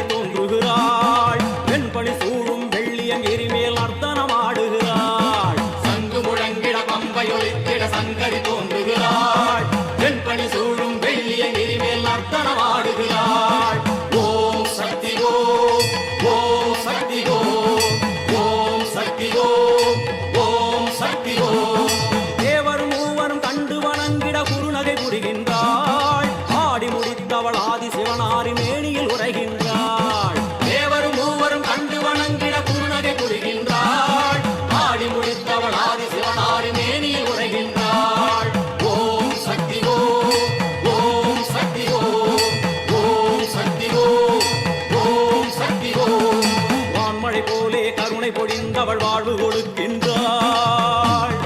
தோன்றுகிறார். கருணை பொழிந்தவள் வாழ்வு கொடுக்கின்றாள்.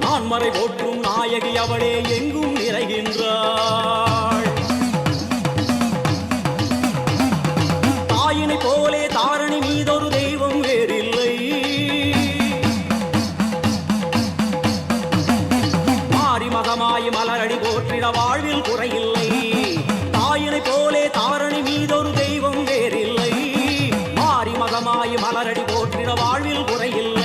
நான் மறை போற்றும் நாயகி அவளே எங்கும் மாய் மலரடி போற்றிட வாழ்வில் குறையில்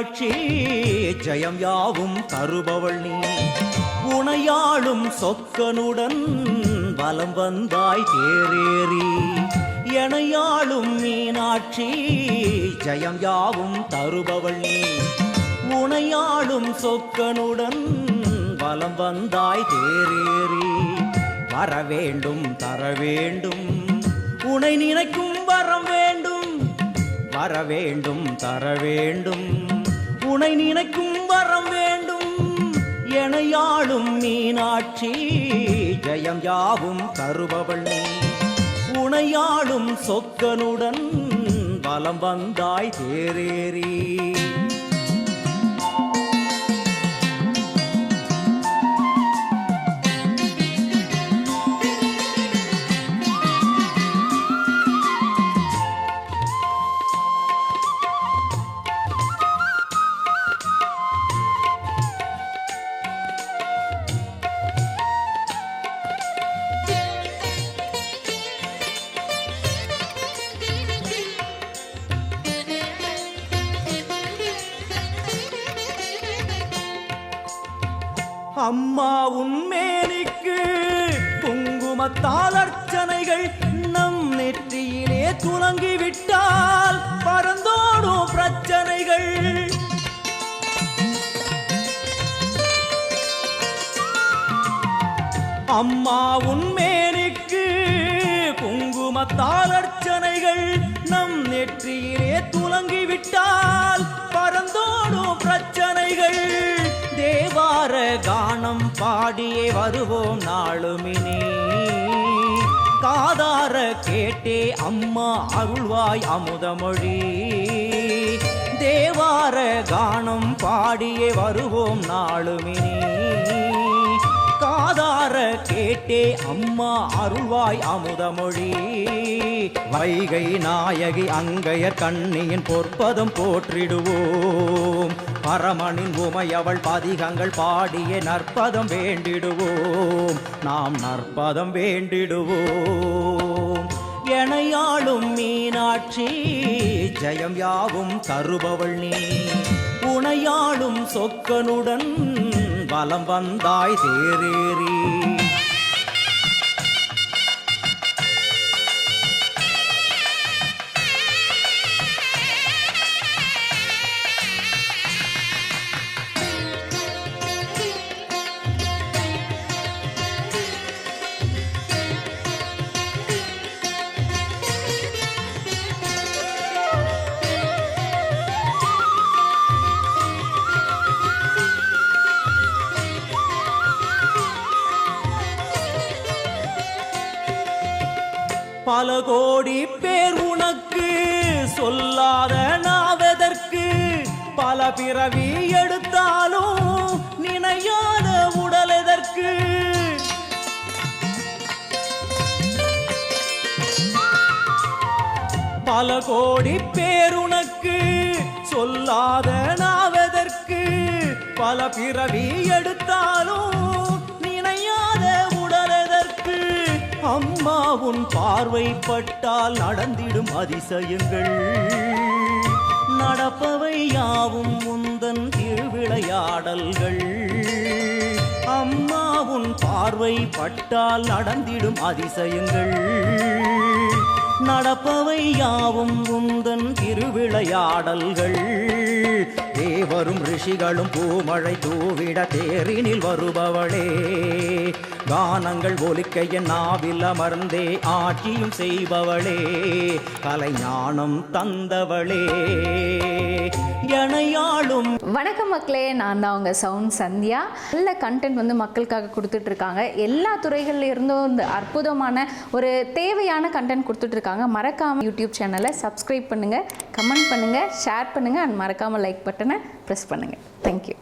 மீனாட்சி ஜெயம் யாவும் தருபவள் நீ. உணையாளும் சொக்கனுடன் வலம் வந்தாய் தேரேறி. எனையாளும் மீனாட்சி ஜெயம் யாவும் தருபவள் நீ. உணையாளும் சொக்கனுடன் வலம் வந்தாய் தேரேறி. வர வேண்டும் தர வேண்டும். உனை நினைக்கும் வரம் வேண்டும். வர வேண்டும் தர வேண்டும். உனை நினைக்கும் வரம் வேண்டும். எனையாளும் மீனாட்சி ஜயம் யாவும் தருபவள் நீ. உனையாளும் சொக்கனுடன் வலம் வந்தாய் தேரேறி. அம்மா உன்மேனிக்கு குங்குமத்தால் அர்ச்சனைகள் நம் நெற்றியிலே துலங்கிவிட்டால் பறந்தோடும் பிரச்சனைகள். அம்மா உன்மேனிக்கு குங்குமத்தால் அர்ச்சனைகள் நம் நெற்றியிலே பாடியே வருவோம் நாளுமினே. காதார கேட்டே அம்மா அருள்வாய் அமுதமொழி. தேவார கானம் பாடியே வருவோம் நாளுமினே. காதார கேட்டே அம்மா அருள்வாய் அமுதமொழி. வைகை நாயகி அங்கைய கண்ணியின் பொற்பதம் போற்றிடுவோம். பரமனின் உமை அவள் பதிகங்கள் பாடிய நற்பதம் வேண்டிடுவோம். நாம் நற்பதம் வேண்டிடுவோம். எனையாளும் மீனாட்சி ஜெயம் யாவும் தருபவள் நீ. உனையாளும் சொக்கனுடன் வலம் வந்தாய் தேரேறி. பல கோடி பேர் உனக்கு சொல்லாத நாவதற்கு. பல பிறவி எடுத்தாலும் நினையாத உடல் எதற்கு? பல கோடி பேர் உனக்கு சொல்லாத நாவதற்கு. பல பிறவி எடுத்தாலும் உன் பார்வைப்பட்டால் நடந்திடும் அதிசயங்கள். நடப்பவை யாவும் முந்தன் திருவிளையாடல்கள். அம்மா உன் பார்வைப்பட்டால் நடந்திடும் அதிசயங்கள். நடப்பவை யாவும் உந்தன் திருவிளையாடல்கள். தேவரும் ரிஷிகளும் பூமழை தூவிட தேரினில் வருபவளே. கானங்கள் ஒலிக்க என் நாவில் அமர்ந்தே ஆட்சியும் செய்பவளே கலைஞானம் தந்தவளே. எனையாளும் வணக்கம் மக்களே நான் தான் உங்கள் சவுண்ட் சந்தியா. நல்ல கண்டென்ட் வந்து மக்களுக்காக கொடுத்துட்டு இருக்காங்க எல்லா துறைகள்ல இருந்தும் இந்த அற்புதமான ஒரு தேவையான கண்டென்ட் கொடுத்துட்டு இருக்காங்க மறக்காம யூடியூப் சேனலை சப்ஸ்கிரைப் பண்ணுங்க கமெண்ட் பண்ணுங்க ஷேர் பண்ணுங்க அண்ட் மறக்காம லைக் பட்டனை ப்ரெஸ் பண்ணுங்க. தேங்க்யூ